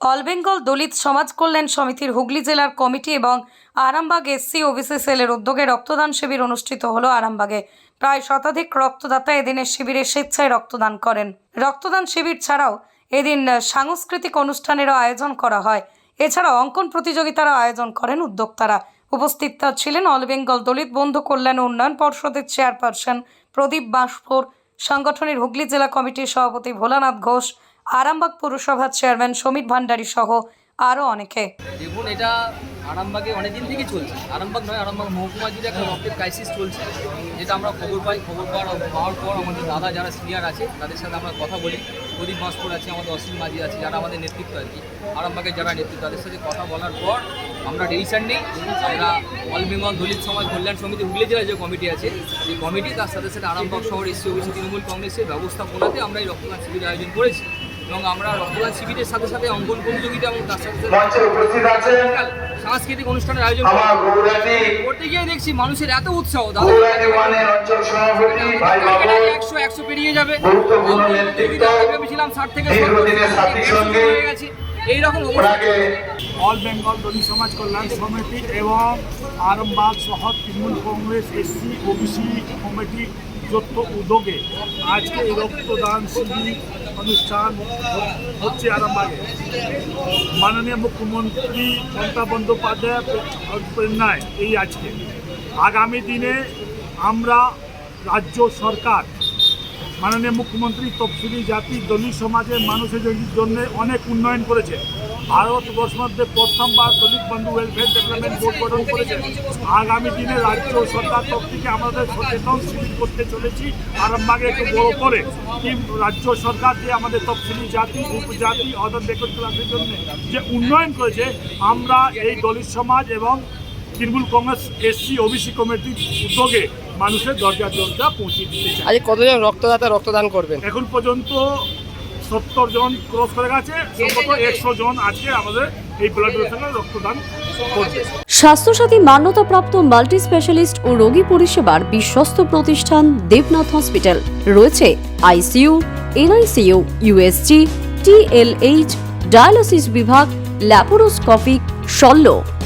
All Bengal দলিত সমাজ কল্যাণ সমিতির হুগলি জেলার কমিটি এবং আরামবাগ এসসি ওবিসি সেলের উদ্যোগে রক্তদান শিবির অনুষ্ঠিত হলো আরামবাগে। প্রায় শতাধিক রক্তদাতা এদিনের শিবিরে স্বেচ্ছায় রক্তদান করেন। রক্তদান শিবির ছাড়াও এদিন সাংস্কৃতিক অনুষ্ঠানেরও আয়োজন করা হয়। এছাড়া অঙ্কন প্রতিযোগিতারও আয়োজন করেন উদ্যোক্তারা। উপস্থিত ছিলেন অল বেঙ্গল দলিত বন্ধু কল্যাণ উন্নয়ন পর্ষদের চেয়ারপারসন প্রদীপ বাঁশপুর, সংগঠনের হুগলি জেলা কমিটির সভাপতি ভোলানাথ ঘোষ আরামবাগ পুরসভার চেয়ারম্যান সমীর ভান্ডারী সহ আরও অনেকে। দেখুন, এটা আরামবাগে অনেকদিন থেকে চলছে। আরামবাগ নয়, আরামবাগ মহকুমা জুড়ে একটা রক্তের ক্রাইসিস চলছে, যেটা আমরা খবর পাই, খবর পাওয়ার পাওয়ার পর আমাদের দাদা যারা সিনিয়র আছে, তাদের সাথে আমরা কথা বলি। প্রদীপ মাসপুর আছে, আমাদের অসীম মাঝি আছে, যারা আমাদের নেতৃত্ব আর কি। আরামবাগের যারা নেতৃত্ব, তাদের সাথে কথা বলার পর আমরা ডিসিশন নিই। আমরা অল বেঙ্গল দলিত সমাজ কল্যাণ সমিতি হুগলি জেলার যে কমিটি আছে, সেই কমিটি তার সাথে সাথে আরামবাগ শহর এসসি ওবিসি, তৃণমূল কংগ্রেসের ব্যবস্থাপনাতে আমরা এই রক্তদান শিবির আয়োজন করেছি। এবং আমরা রক্তদান শিবিরের সাথে সাথে অঙ্কন প্রতিযোগিতা এবং তার সাথে সাথে মঞ্চে উপস্থিত আছেন সাংস্কৃতিক অনুষ্ঠানের আয়োজন আমার গৌরাটি করতে গিয়ে দেখছি মানুষের এত উৎসাহ একশো একশো পেরিয়ে যাবে। ভেবেছিলাম ষাট থেকে হয়ে গেছে। এইরকম অল বেঙ্গল দলিত সমাজ কল্যাণ সমিতি এবং আরামবাগ শহর Trinamool Congress SC OBC committee যৌথ উদ্যোগে আজকে এই রক্তদান শিবির অনুষ্ঠান হচ্ছে আরামবাগে। মাননীয় মুখ্যমন্ত্রী মমতা বন্দ্যোপাধ্যায় প্রেরণায় এই আজকে। আগামী দিনে আমরা রাজ্য সরকার, মাননীয় মুখ্যমন্ত্রী তফসিলি জাতি, দলিত সমাজের মানুষের জন্য অনেক উন্নয়ন করেছে। ভারতবর্ষ মধ্যে প্রথমবার দলিত বন্ধু ওয়েলফেয়ার ডেভেলপমেন্ট বোর্ড গঠন করেছে। আগামী দিনে রাজ্য সরকার থেকে আমাদের সচেতন শিবির করতে চলেছি আরামবাগে একটু বড় করে। রাজ্য সরকার যে আমাদের তফসিলি জাতি উপজাতি অদর বেকট ক্লাসের জন্য যে উন্নয়ন করেছে আমরা এই দলিত সমাজ এবং তৃণমূল কংগ্রেস এসসি ওবিসি কমিটির উদ্যোগে মানুষের দরজা দরজা পৌঁছে দিতে চাই। আজ কতজন রক্তদাতা রক্তদান করবেন? এখন পর্যন্ত সত্তর জন ক্রস করে গেছে সম্ভবত একশো জন আজকে আমাদের এই ব্লাড ডোনেশনে রক্তদান স্বাস্থ্যসাথী মান্যতাপ্রাপ্ত মাল্টি স্পেশালিস্ট ও রোগী পরিষেবার বিশ্বস্ত প্রতিষ্ঠান দেবনাথ হসপিটাল। রয়েছে ICU NICU USG TLH dialysis বিভাগ ল্যাপারোস্কোপিক শল্য।